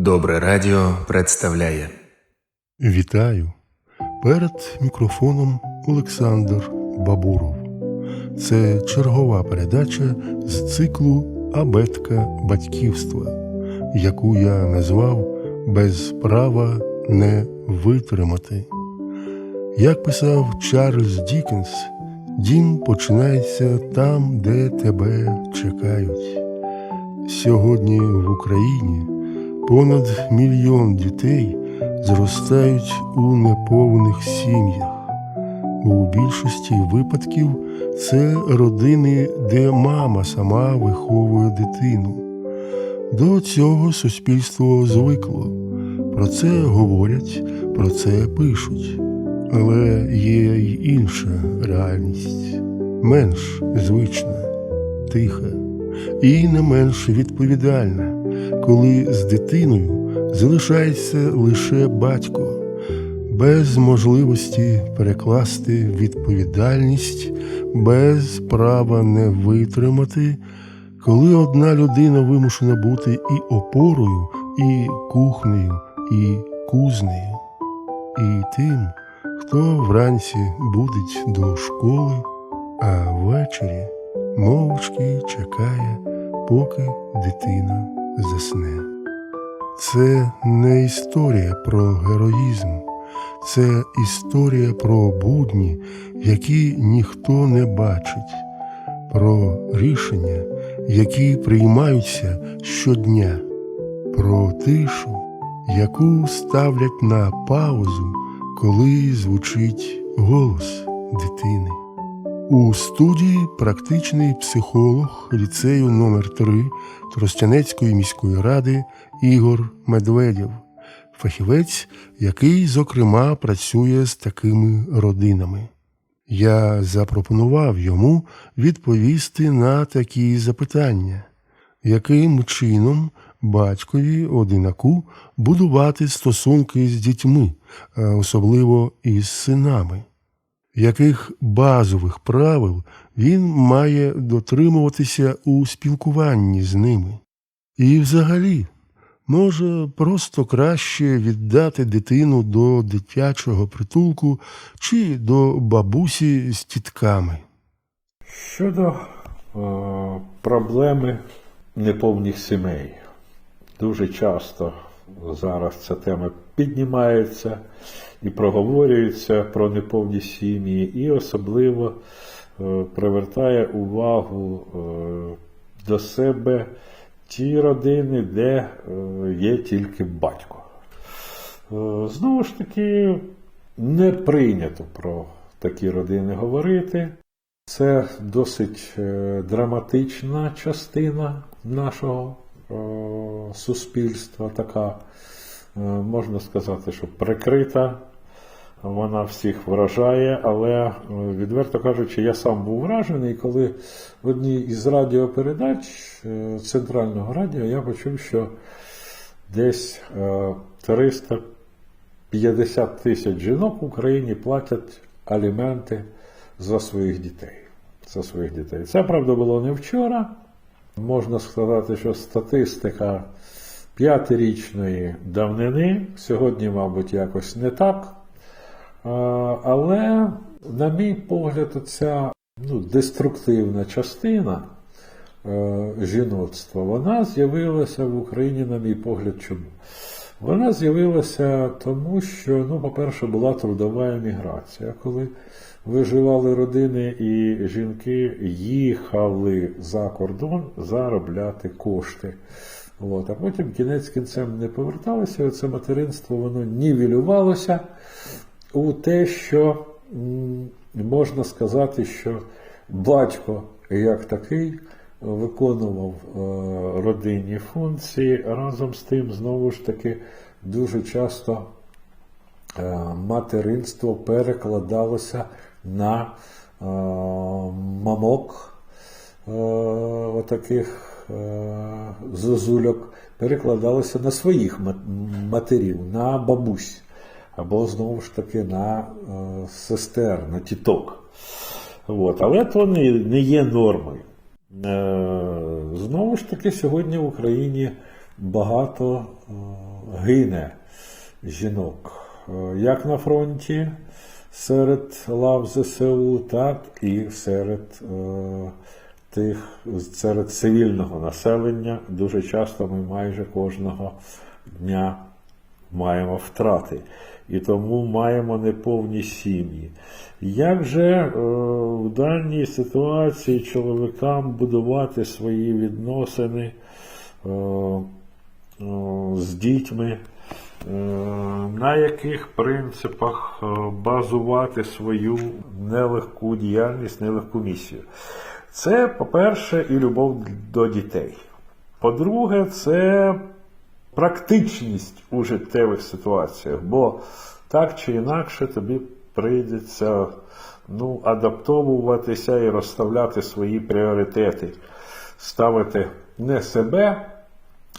Добре радіо представляє Вітаю! Перед мікрофоном Олександр Бабуров. Це чергова передача з циклу Абетка батьківства, яку я назвав Без права не витримати. Як писав Чарльз Дікенс, дім починається там, де тебе чекають. Сьогодні в Україні понад мільйон дітей зростають у неповних сім'ях. У більшості випадків це родини, де мама сама виховує дитину. До цього суспільство звикло. Про це говорять, про це пишуть. Але є й інша реальність, менш звична, тиха і не менш відповідальна, коли з дитиною залишається лише батько, без можливості перекласти відповідальність, без права не витримати, коли одна людина вимушена бути і опорою, і кухнею, і кузнею, і тим, хто вранці будить до школи, а ввечері мовчки чекає, поки дитина засне. Це не історія про героїзм, це історія про будні, які ніхто не бачить, про рішення, які приймаються щодня, про тишу, яку ставлять на паузу, коли звучить голос дитини. У студії практичний психолог ліцею номер 3 Тростянецької міської ради Ігор Медведєв, фахівець, який, зокрема, працює з такими родинами. Я запропонував йому відповісти на такі запитання, яким чином батькові одинаку будувати стосунки з дітьми, особливо із синами яких базових правил він має дотримуватися у спілкуванні з ними. І взагалі, може просто краще віддати дитину до дитячого притулку чи до бабусі з тітками. Щодо е, проблеми неповних сімей, дуже часто зараз ця тема піднімається і проговорюється про неповні сім'ї, і особливо е, привертає увагу е, до себе ті родини, де е, є тільки батько. Знову ж таки, не прийнято про такі родини говорити. Це досить драматична частина нашого суспільства, така, можна сказати, що прикрита. Вона всіх вражає, але, е, відверто кажучи, я сам був вражений, коли в одній із радіопередач е, центрального радіо я почув, що десь е, 350 тисяч жінок в Україні платять аліменти за своїх дітей. За своїх дітей. Це, правда, було не вчора. Можна сказати, що статистика п'ятирічної давнини сьогодні, мабуть, якось не так. Але, на мій погляд, ця ну, деструктивна частина е, жіноцтва, вона з'явилася в Україні, на мій погляд, чому? Вона з'явилася тому, що, ну, по-перше, була трудова еміграція, коли виживали родини і жінки їхали за кордон заробляти кошти. От. А потім кінець кінцем не поверталося, і це материнство воно нівелювалося у те, що можна сказати, що батько як такий виконував е, родинні функції, разом з тим, знову ж таки, дуже часто е, материнство перекладалося на е, мамок отаких зозульок, перекладалося на своїх матерів, на бабусь, або знову ж таки на е, сестер, на тіток. От. Але то не, є нормою. Е, Знову ж таки, сьогодні в Україні багато е, гине жінок е, як на фронті серед лав ЗСУ, так і серед е, тих серед цивільного населення. Дуже часто ми майже кожного дня маємо втрати. І тому маємо неповні сім'ї. Як же е, в даній ситуації чоловікам будувати свої відносини е, е, з дітьми? На яких принципах базувати свою нелегку діяльність, нелегку місію? Це, по-перше, і любов до дітей. По-друге, це практичність у життєвих ситуаціях, бо так чи інакше тобі прийдеться ну, адаптовуватися і розставляти свої пріоритети, ставити не себе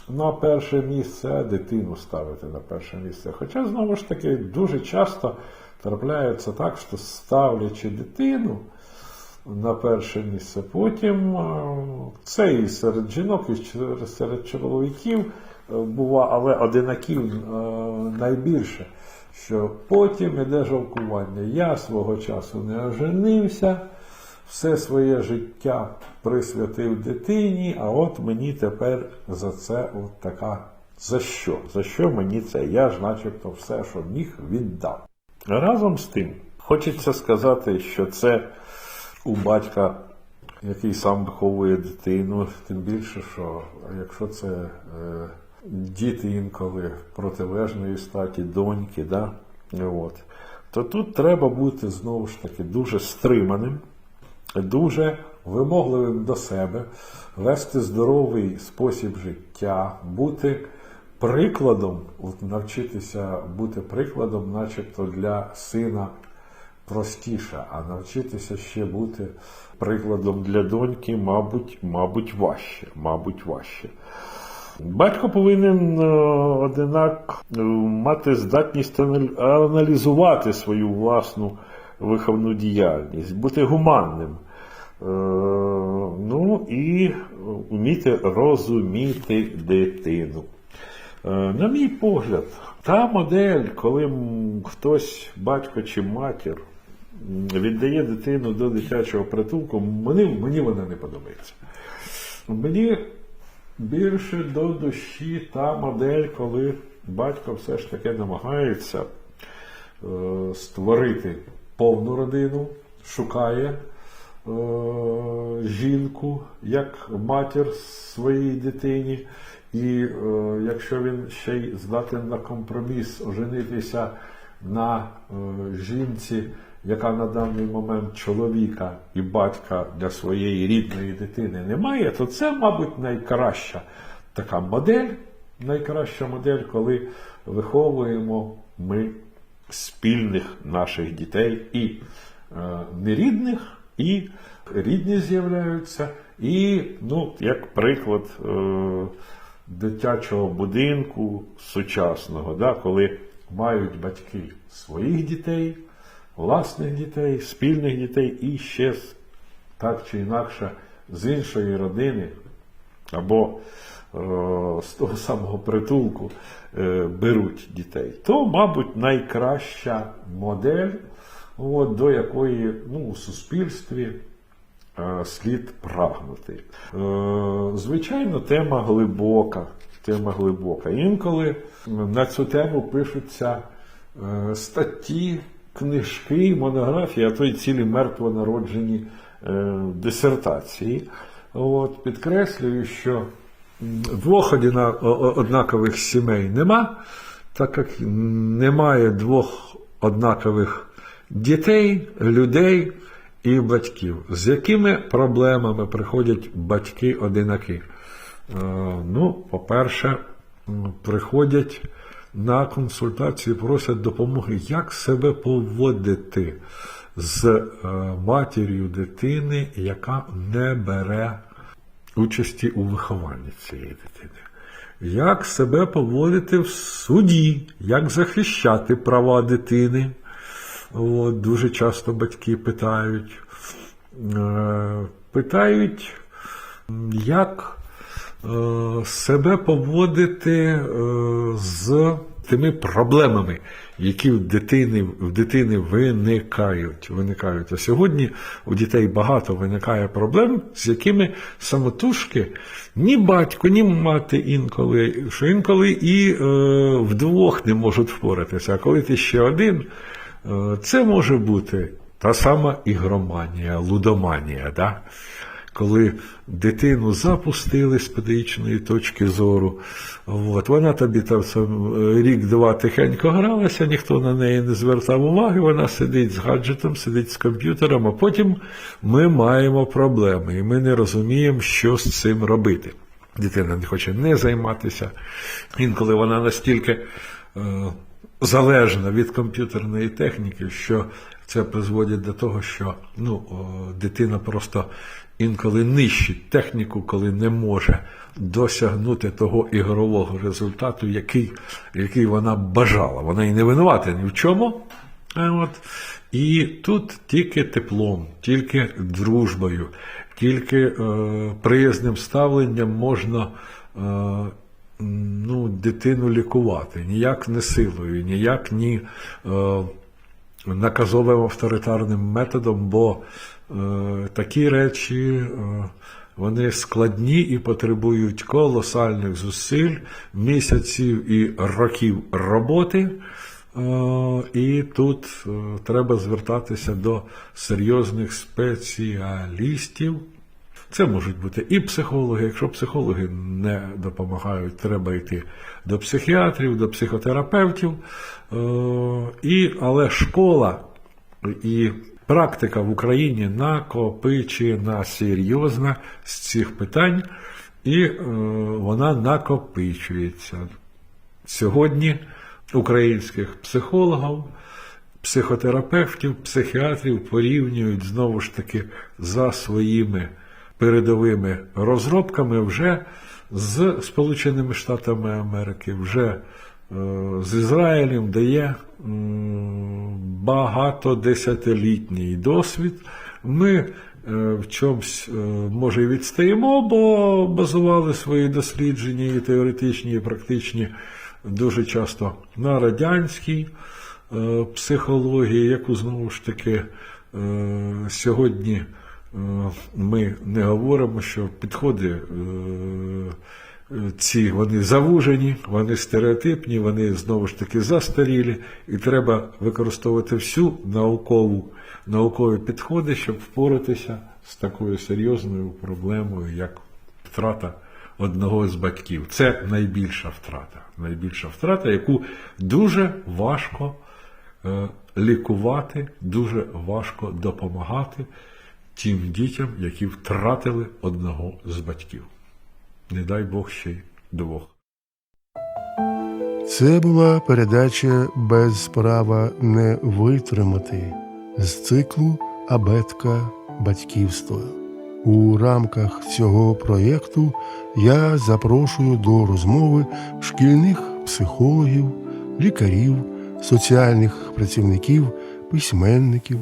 на перше місце, а дитину ставити на перше місце. Хоча, знову ж таки, дуже часто трапляється так, що ставлячи дитину на перше місце, потім е, це і серед жінок, і серед чоловіків е, бува, але одинаків е, найбільше. Що потім іде жалкування. Я свого часу не оженився, все своє життя присвятив дитині, а от мені тепер за це от така. За що? За що мені це? Я ж начебто все, що міг, віддав. Разом з тим, хочеться сказати, що це у батька, який сам виховує дитину, тим більше, що якщо це е, діти інколи протилежної статі, доньки, да? от, то тут треба бути знову ж таки дуже стриманим, дуже вимогливим до себе, вести здоровий спосіб життя, бути прикладом, навчитися бути прикладом, начебто для сина простіше, а навчитися ще бути прикладом для доньки, мабуть, мабуть, важче, мабуть, важче. Батько повинен е, одинак е, мати здатність аналізувати свою власну виховну діяльність, бути гуманним. Е, Ну і вміти розуміти дитину. На мій погляд, та модель, коли хтось, батько чи матір, віддає дитину до дитячого притулку, мені, мені вона не подобається. Мені більше до душі та модель, коли батько все ж таки намагається е, створити повну родину, шукає е, жінку як матір своїй дитині. І е, якщо він ще й здатен на компроміс оженитися на е, жінці, яка на даний момент чоловіка і батька для своєї рідної дитини немає, то це, мабуть, найкраща така модель, найкраща модель, коли виховуємо ми спільних наших дітей і е, нерідних, і рідні з'являються, і, ну, як приклад е, дитячого будинку сучасного, да, коли мають батьки своїх дітей, власних дітей, спільних дітей і ще з- так чи інакше з іншої родини або е, з того самого притулку е, беруть дітей, то, мабуть, найкраща модель, от, до якої ну, у суспільстві е, слід прагнути. Звичайно, тема глибока. Тема глибока. Інколи на цю тему пишуться статті, книжки, монографії, а то й цілі мертвонароджені е, дисертації. От, підкреслюю, що двох однакових сімей нема, так як немає двох однакових дітей, людей і батьків. З якими проблемами приходять батьки-одинаки? Е, Ну, по-перше, приходять на консультації, просять допомоги, як себе поводити з е, матір'ю дитини, яка не бере участі у вихованні цієї дитини. Як себе поводити в суді, як захищати права дитини? От, дуже часто батьки питають. Е, Питають, як себе поводити е, з тими проблемами, які в дитини, в дитини виникають. виникають. А сьогодні у дітей багато виникає проблем, з якими самотужки ні батько, ні мати інколи, що інколи і е, вдвох не можуть впоратися. А коли ти ще один, е, це може бути та сама ігроманія, лудоманія. Да? Коли дитину запустили з педагогічної точки зору, от, вона тобі там е, рік-два тихенько гралася, ніхто на неї не звертав уваги, вона сидить з гаджетом, сидить з комп'ютером, а потім ми маємо проблеми, і ми не розуміємо, що з цим робити. Дитина не хоче не займатися. Інколи вона настільки е, залежна від комп'ютерної техніки, що це призводить до того, що ну, дитина просто інколи нищить техніку, коли не може досягнути того ігрового результату, який, який вона бажала. Вона і не винувата ні в чому. Е, От. І тут тільки теплом, тільки дружбою, тільки е, приязним ставленням можна е, ну, дитину лікувати. Ніяк не силою, ніяк ні е, наказовим авторитарним методом, бо е, такі речі е, вони складні і потребують колосальних зусиль, місяців і років роботи. Е, І тут е, треба звертатися до серйозних спеціалістів. Це можуть бути і психологи. Якщо психологи не допомагають, треба йти до психіатрів, до психотерапевтів. Е, І, але школа і практика в Україні накопичена серйозна з цих питань, і е, вона накопичується. Сьогодні українських психологів, психотерапевтів, психіатрів порівнюють знову ж таки за своїми передовими розробками вже з Сполученими Штатами Америки, вже е, з Ізраїлем, де є багатодесятилітній досвід. Ми е, в чомусь, е, може, і відстаємо, бо базували свої дослідження і теоретичні, і практичні дуже часто на радянській психології, яку знову ж таки сьогодні ми не говоримо, що підходи е, ці вони завужені, вони стереотипні, вони знову ж таки застарілі, і треба використовувати всю наукову, наукові підходи, щоб впоратися з такою серйозною проблемою, як втрата одного з батьків. Це найбільша втрата. Найбільша втрата, яку дуже важко е, лікувати, дуже важко допомагати тим дітям, які втратили одного з батьків. Не дай Бог ще й двох. Це була передача без права не витримати з циклу Абетка батьківства. У рамках цього проєкту я запрошую до розмови шкільних психологів, лікарів, соціальних працівників, письменників.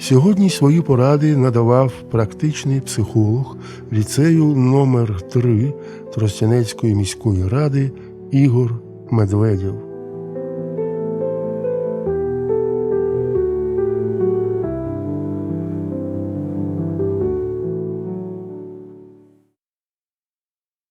Сьогодні свої поради надавав практичний психолог ліцею номер 3 Тростянецької міської ради Ігор Медведєв.